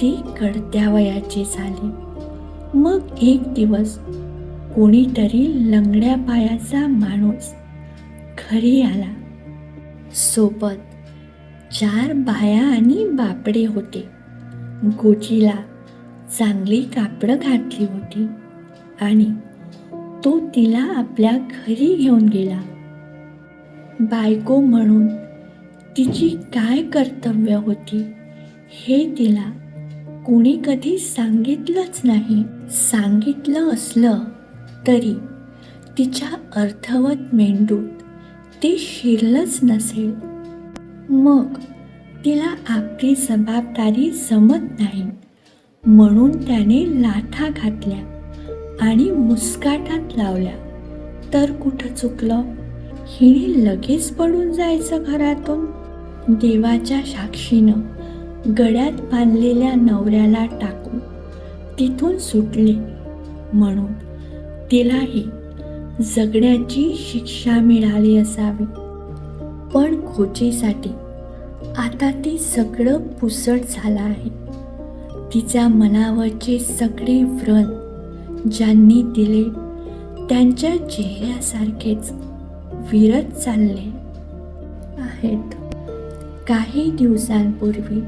ती कळत्या वयाची झाली. मग एक दिवस कोणीतरी लंगड्या पायाचा माणूस घरी आला. सोबत चार बाया आणि बापडे होते. गोजीला चांगली कापडं घातली होती आणि तो तिला आपल्या घरी घेऊन गेला. बायको म्हणून तिची काय कर्तव्य होती हे तिला कोणी कधी सांगितलंच नाही. सांगितलं असलं तरी तिच्या अर्थवत मेंदूत ते शिरलंच नसेल. मग तिला आपली जबाबदारी जमत नाही. म्हणून त्याने लाथा घातल्या आणि मुस्काटात लावल्या. तर कुठं चुकलं? हिने लगेच पडून जायचं घरातून? देवाच्या साक्षीनं. गड्यात बांधलेल्या नवऱ्याला टाकून तिथून सुटले. म्हणून तिलाही जगण्याची शिक्षा मिळाली असावी. पण खोचीसाठी आता ती सगळं पुसट झालं आहे. तिच्या मनावरचे सगळे व्रण ज्यांनी दिले त्यांच्या चेहऱ्यासारखेच विरत चालले आहेत. काही दिवसांपूर्वी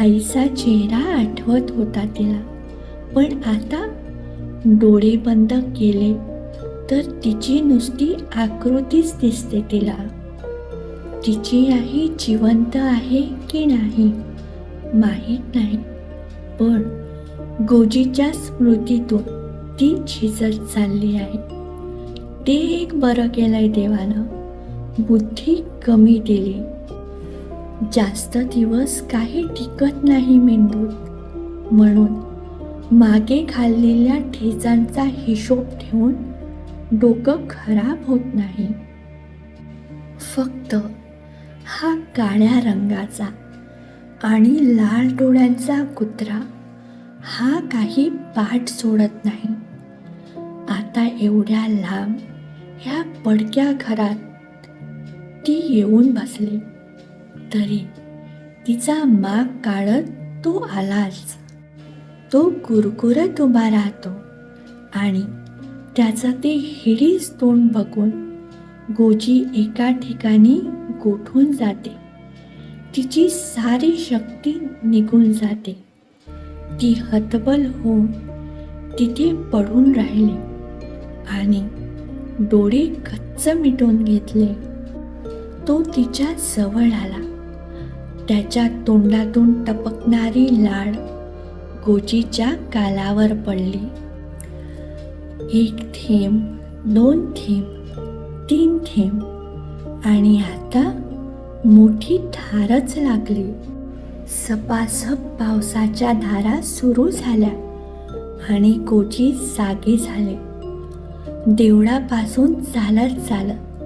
आईचा चेहरा आठवत होता तिला. पण आता डोळे बंद केले तर तिची नुसती आकृतीच दिसते तिला. तिची आई जिवंत आहे की नाही? माहीत नाही. पण गोजीच्या स्मृतीतून ती झिजत चालली आहे. ते एक बरं केलंय देवानं. बुद्धी कमी दिली. जास्त दिवस काही टिकत नाही मेंदूत म्हणून मागे खाल्लेल्या ठेचांचा हिशोब ठेवून डोकं खराब होत नाही. फक्त हा काळ्या रंगाचा आणि लाल डोळ्यांचा कुत्रा हा काही पाठ सोडत नाही. आता एवढ्या लांब ह्या पडक्या घरात ती येऊन बसली. तरी तिचा माग काढत तो आलाच तो कुरकुरत उभा राहतो आणि त्याचं ते हिडीस तोंड बघून गोजी एका ठिकाणी गोठून जाते. तिची सारी शक्ती निघून जाते. ती हतबल होऊन तिथे पडून राहिली आणि डोळे कच्च मिटून घेतले. तो तिच्या जवळ आला. त्याच्या तोंडातून टपकणारी लाड गोजीच्या कालावर पडली. एक थेंब दोन थेंब तीन थेंब आणि आता मोठी धारच लागली. सपासप पावसाच्या धारा सुरू झाल्या आणि कोची जागे झाले. देवळापासून चालत चालत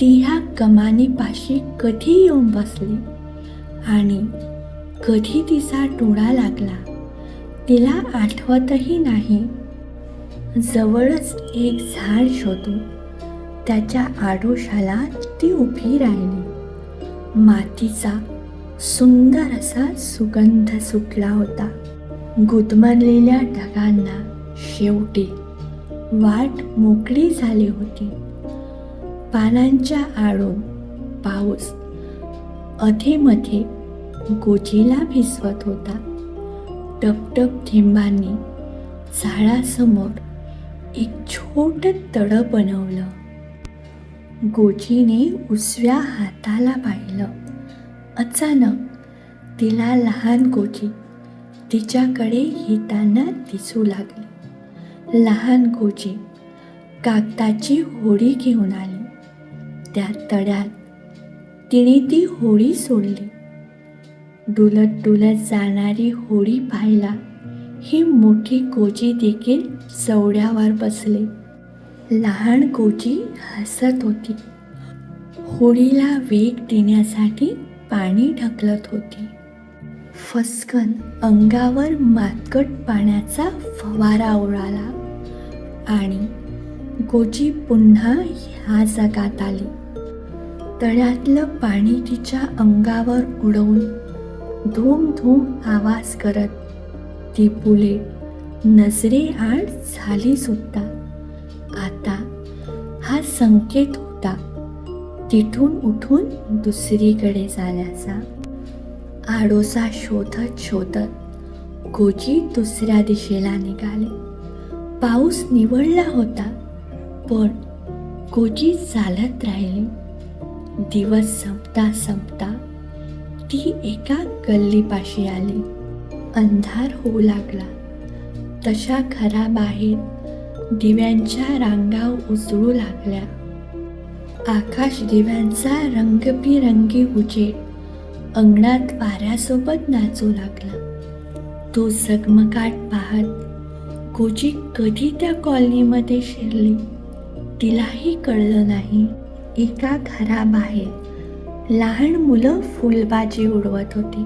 ती ह्या कमानीपाशी कधी येऊन बसली? आणि कधी तिचा डोळा लागला तिला आठवतही नाही. जवळच एक झाड शोधून त्याच्या आडोशाला ती उभी राहिली. मातीचा सुंदर असा सुगंध सुटला होता. गुदमरलेल्या ढगांना शेवटी वाट मोकळी झाली होती. पानांच्या आडून पाऊस अधेमध्ये गोजीला भिजवत होता. टपटप थेंबांनी झाडासमोर एक छोट तळ बनवलं. गोजीने उजव्या हाताला पाहिलं. अचानक तिला लहान गोजी तिच्याकडे येताना दिसू लागली. लहान गोजी कागदाची होडी घेऊन आली. त्या तळ्यात तिने ती होळी सोडली. डुलत डुलत जाणारी होळी पाहिला ही मोठी गोजी देखील चवड्यावर बसले. लहान गोजी हसत होती. होळीला वेग देण्यासाठी पाणी ढकलत होती. फसकन अंगावर मातकट पाण्याचा फवारा उडाला आणि गोजी पुन्हा ह्या जगात आली. तळ्यातलं पाणी तिच्या अंगावर उडवून धूम धूम आवाज करत ती फुले नजरे आड झाली सुद्धा. आता हा संकेत होता तिथून उठून दुसरीकडे जाण्याचा. आडोसा शोधत शोधत गोजी दुसऱ्या दिशेला निघाले. पाऊस निवडला होता पण गोजी चालत राहिली. दिवस संपता संपता ती एका गल्लीपाशी आली. अंधार होऊ लागला. तशा घराबाहेर दिव्यांच्या रांगा उजळू लागल्या. आकाश दिव्यांचा रंगबिरंगी उजेड अंगणात वाऱ्यासोबत नाचू लागला. तो झगमगाट पाहत गोजी कधी त्या कॉलनीमध्ये शिरली? तिलाही कळलं नाही. एका घराबाहेर लहान मुलं फुलबाजी उडवत होती.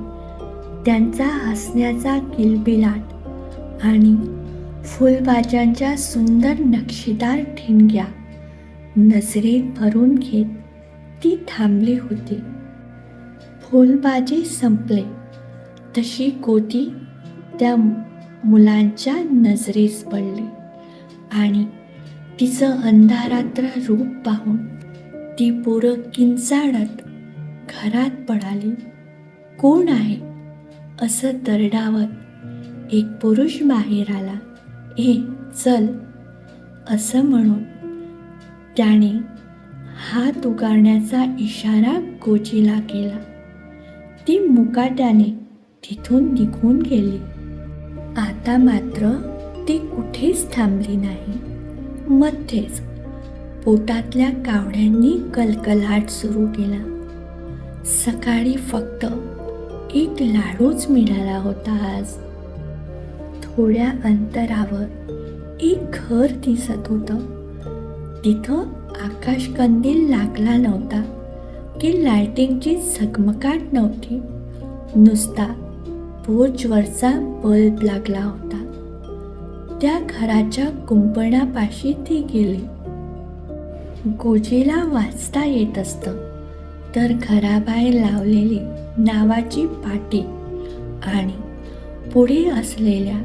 त्यांचा हसण्याचा किलबिलाट आणि फुलबाज्यांच्या सुंदर नक्षीदार ठिणग्या नजरेत भरून घेत ती थांबली होती. फुलबाजी संपले. तशी गोती त्या मुलांच्या नजरेस पडली आणि तिचं अंधारात्र रूप पाहून ती पोरं किंचाळत घरात पडाली. कोण आहे? असं दरडावत एक पुरुष बाहेर आला. ए चल असं म्हणून त्याने हात उगारण्याचा इशारा गोजीला केला. ती मुकाट्याने तिथून निघून गेली. आता मात्र ती कुठेच थांबली नाही. मध्येच पोटातल्या कावड्यांनी कलकलाट सुरू केला. सकाळी फक्त एक लाडूच मिळाला होता आज. थोड्या अंतरावर एक घर दिसत होतं. तिथं आकाशकंदील लागला नव्हता की लायटिंगची झगमगाट नव्हती. नुसता पोर्चवरचा बल्ब लागला होता. त्या घराच्या कुंपणापाशी ती गेली. गोजीला वाचता येत असतं. तर घराबाहेर लावलेली नावाची पाटी आणि पुढे असलेल्या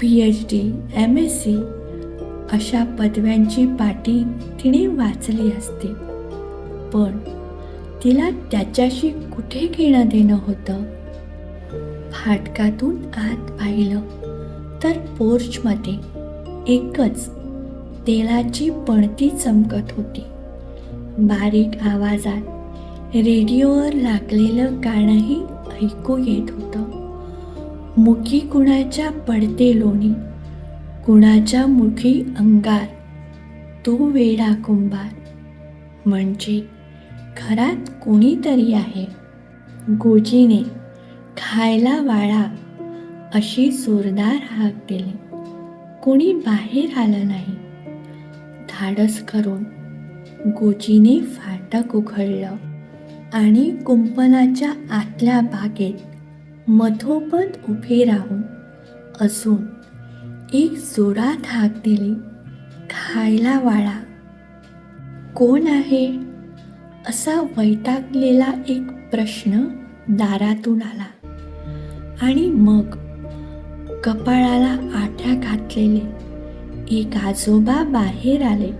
P H D M S C अशा पदव्यांची पाटी तिने वाचली असते. पण तिला त्याच्याशी कुठे घेणं देणं होतं? फाटकातून आत पाहिलं तर पोर्चमध्ये एकच तेलाची पणती चमकत होती. बारीक आवाजात रेडिओवर लागलेलं गाणंही ऐकू येत होतं. मुखी कुणाच्या पडते लोणी कुणाच्या मुखी अंगार तो वेडा कुंभार. म्हणजे घरात कोणीतरी आहे. गोजीने खायला वाळा अशी जोरदार हाक दिली. कोणी बाहेर आलं नाही. धाडस करून गोजीने फाटक उघडलं आणि कुंपणाच्या आतल्या बागेत मधोमध उभे राहून असून एक जोरात हाक दिली खायला वाळा. कोण आहे? असा वैतागलेला एक प्रश्न दारातून आला आणि मग कपाळाला आठ्या घातलेले एक आजोबा बाहेर आले.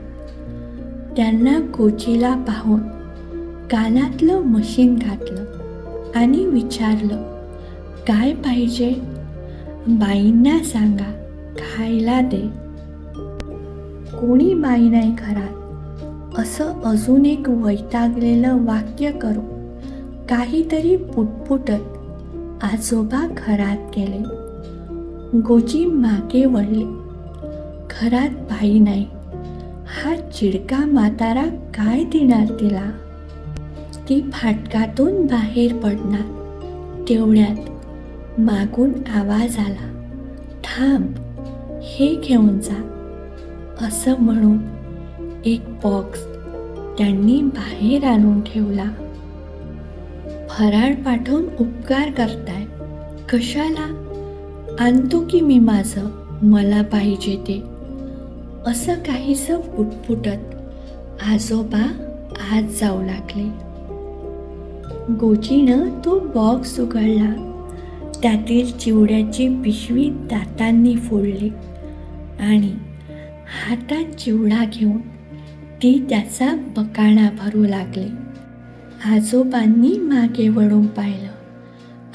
त्यांना कोचीला पाहून कानातलं मशीन घातलं आणि विचारलं काय पाहिजे? बाईंना सांगा खायला दे. कोणी बाई नाही घरात? असं अजून एक वैतागलेलं वाक्य करू. काहीतरी पुटपुटत आजोबा घरात गेले. गोजी मागे वळले. घरात बाई नाही. हा चिडका म्हातारा काय देणार तिला? ती फाटकातून बाहेर पडणार. तेवढ्यात मागून आवाज आला. थांब हे घेऊन जा. असं म्हणून एक बॉक्स त्यांनी बाहेर आणून ठेवला. फराळ पाठवून उपकार करताय. कशाला? आणतो की मी माझं? मला पाहिजे ते. असं काहीसं पुटपुटत आजोबा आत जाऊ लागले. गोजीनं तो बॉक्स उघडला. त्यातील चिवड्याची पिशवी दातांनी फोडली आणि हातात चिवडा घेऊन ती त्याचा बकाणा भरू लागली. आजोबांनी मागे वळून पाहिलं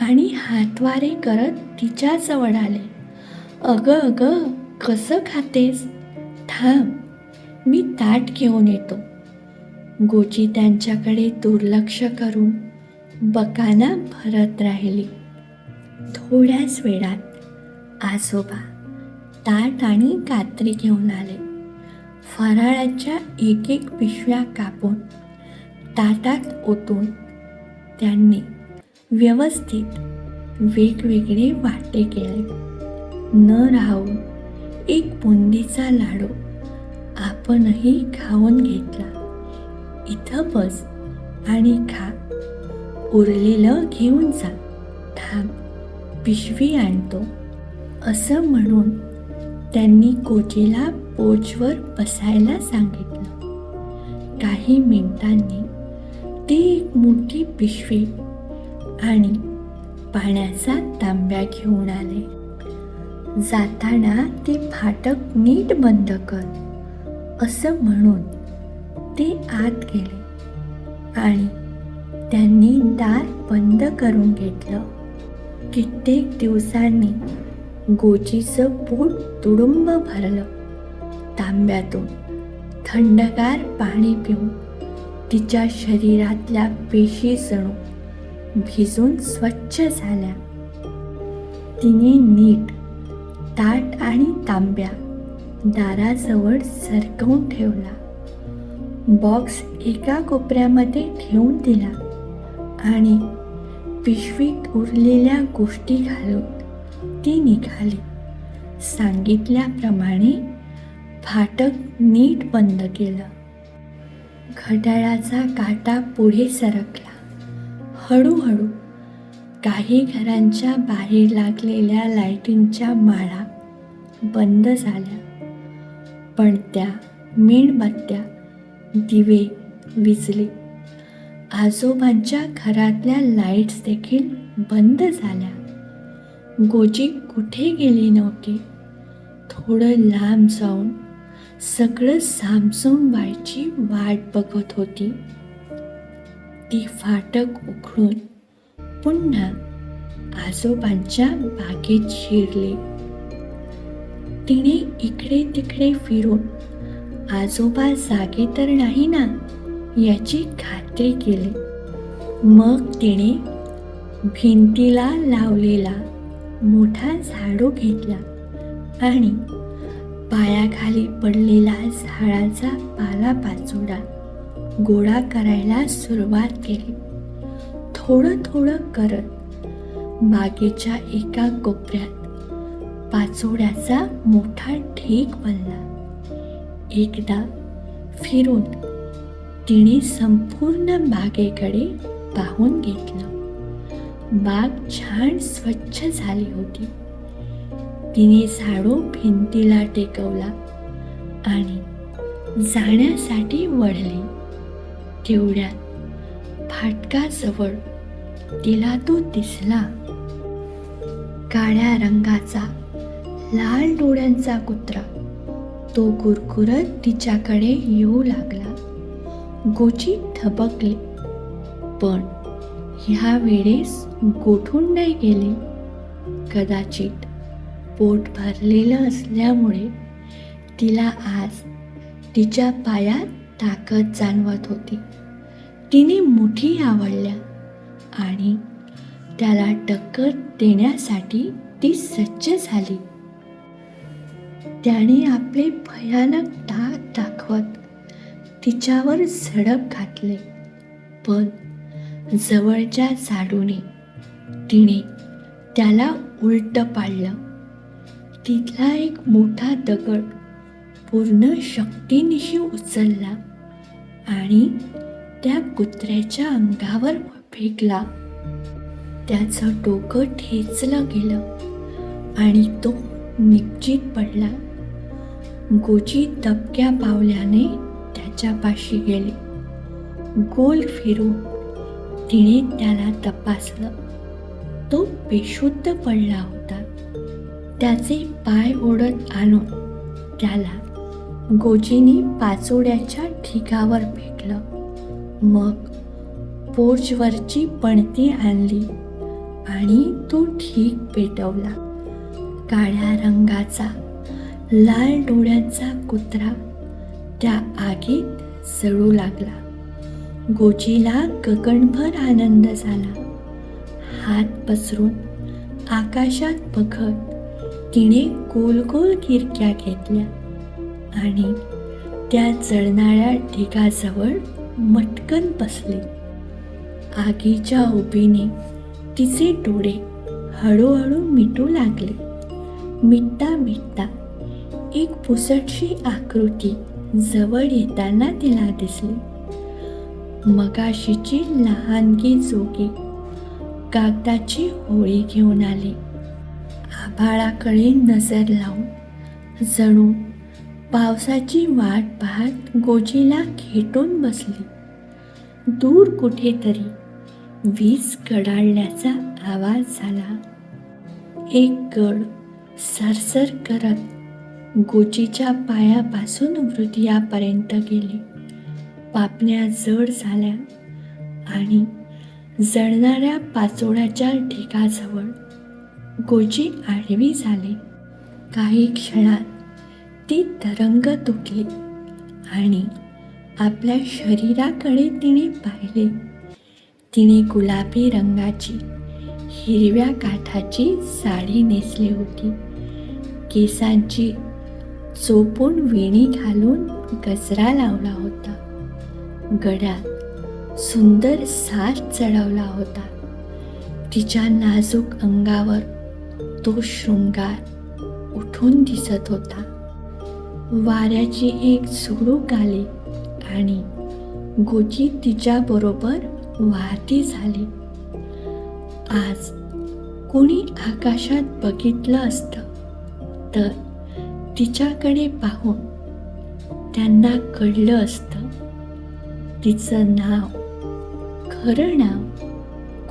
आणि हातवारे करत तिच्याजवळ आले. अगं अगं कसं खातेस? थांब मी ताट घेऊन येतो. गोची त्यांच्याकडे दुर्लक्ष करून बकाना भरत राहिली. थोड्याच वेळात आजोबा ताट आणि कात्री घेऊन आले. फराळाच्या एक एक पिशव्या कापून ताटात ओतून त्यांनी व्यवस्थित वेगवेगळे वाटे केले. न राहून एक बुंदीचा लाडू आपणही खाऊन घेतला. इथं बस आणि खा. उरलेलं घेऊन जा. थांब. पिशवी आणतो. असं म्हणून त्यांनी कोचीला पोचवर बसायला सांगितलं. काही मिनिटांनी ती एक मोठी पिशवी आणि पाण्याचा तांब्या घेऊन आले. जाताना ते फाटक नीट बंद कर. असं म्हणून ते आत गेले आणि त्यांनी दार बंद करून घेतलं. कित्येक दिवसांनी गोचीचं पोट तुडुंब भरलं. तांब्यातून थंडगार पाणी पिऊन तिच्या शरीरातल्या पेशी जणू भिजून स्वच्छ झाल्या. तिने नीट ताट आणि तांब्या दाराजवळ सरकवून ठेवला. बॉक्स एका कोपऱ्यामध्ये ठेवून दिला आणि पिशवीत उरलेल्या गोष्टी घालून ती निघाली. सांगितल्याप्रमाणे फाटक नीट बंद केलं. घड्याळाचा काटा पुढे सरकला. हळूहळू काही घरांच्या बाहेर लागलेल्या लाईटिंगच्या माळा बंद झाल्या. पण त्या मेणबत्त्या दिवे विजले. आजोबांच्या घरातल्या लाईट्स देखील बंद झाल्या. गोजी कुठे गेली नव्हती? थोडं लांब जाऊन सगळं सामसूम व्हायची वाट बघत होती. ती फाटक उघडून पुन्हा आजोबांच्या बागेत शिरली. तिने इकडे तिकडे फिरून आजोबा जागे तर नाही ना याची खात्री केली. मग तिने भिंतीला लावलेला मोठा झाडू घेतला आणि पायाखाली पडलेला झाडाचा पालापाचोडा गोळा करायला सुरुवात केली. थोडं थोडं करत बागेच्या एका कोपऱ्यात पाचोड्याचा मोठा ढीक बनला एकदा फिरून तिने संपूर्ण बागेकडे पाहून घेतलं. बाग छान स्वच्छ झाली होती. तिने झाडू भिंतीला टेकवला आणि जाण्यासाठी वळली. तेवढ्यात फाटकाजवळ तिला तो दिसला. काळ्या रंगाचा लाल डोळ्यांचा कुत्रा. तो कुरकुरत तिच्याकडे येऊ लागला. गोची थबकली. पण ह्या वेळेस गोठून नाही गेले. कदाचित पोट भरलेलं असल्यामुळे तिला आज तिच्या पायात ताकद जाणवत होती. तिने मुठी आवडल्या आणि त्याला टक्कर देण्यासाठी ती सज्ज झाली. त्याने आपले भयानक दात दाखवत तिच्यावर झडप घातले. पण जवळच्या झाडूने तिने त्याला उलट पाडलं. तिथला एक मोठा दगड पूर्ण शक्तीनिशी उचलला आणि त्या कुत्र्याच्या अंगावर फेकला. त्याचं डोकं ठेचलं गेलं आणि तो निश्चित पडला. गोची दबक्या पावल्याने त्याच्यापाशी गेली. गोल फिरून तिने त्याला तपासलं. तो बेशुद्ध पडला होता. त्याचे पाय ओढत आणून त्याला गोजीने पाचोड्याच्या ठिकावर फेकलं. मग पोर्चवरची पणती आणली आणि तो ठीक पेटवला. काळ्या रंगाचा लाल डोळ्यांचा कुत्रा त्या आगीत जळू लागला. गोजीला गगनभर आनंद झाला. हात पसरून आकाशात बघत तिने गोल गोल गिरक्या घेतल्या आणि त्या जळणाऱ्या ढिगाजवळ मटकन बसले. आगीच्या उभीने तिचे डोळे हळूहळू मिटू लागले. मिटता मिटता एक पुसटशी आकृती जवळ येताना तिला दिसली. मगाशीची लहानगी जोगी कागदाची होळी घेऊन आली. आभाळाकडे नजर लावून जणू पावसाची वाट पाहत गोजीला खेटून बसली. दूर कुठेतरी वीज कडाळण्याचा आवाज झाला. एक गड सरसर करत गोचीच्या पायापासून हृदयापर्यंत गेली. पापण्या जड झाल्या आणि जळणाऱ्या पाचोळ्याच्या ढिगाजवळ गोची आडवी झाली. काही क्षणात ती तरंग तुटली आणि आपल्या शरीराकडे तिने पाहिले. तिने गुलाबी रंगाची हिरव्या काठाची साडी नेसली होती. केसांची चोपून विणी घालून गजरा लावला होता. गळ्यात सुंदर साज चढवला होता. तिच्या नाजूक अंगावर तो शृंगार उठून दिसत होता. वाऱ्याची एक झुडूक आली आणि गोची तिच्याबरोबर वाहती झाली. आज कोणी आकाशात बघितलं असतं तर तिच्याकडे पाहून त्यांना कळलं असतं. तिचं नाव खरं नाव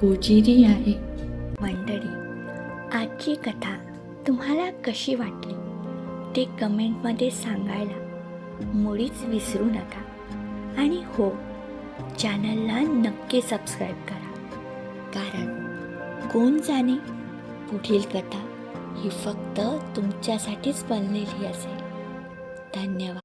कोजिरी आहे. मंडळी आजची कथा तुम्हाला कशी वाटली? ते कमेंटमध्ये सांगायला मुळीच विसरू नका. आणि हो चॅनलला नक्की सबस्क्राईब करा. कारण कोण जाणे पुढील कथा ही फक्त तुमच्यासाठीच बनलेली असेल. धन्यवाद.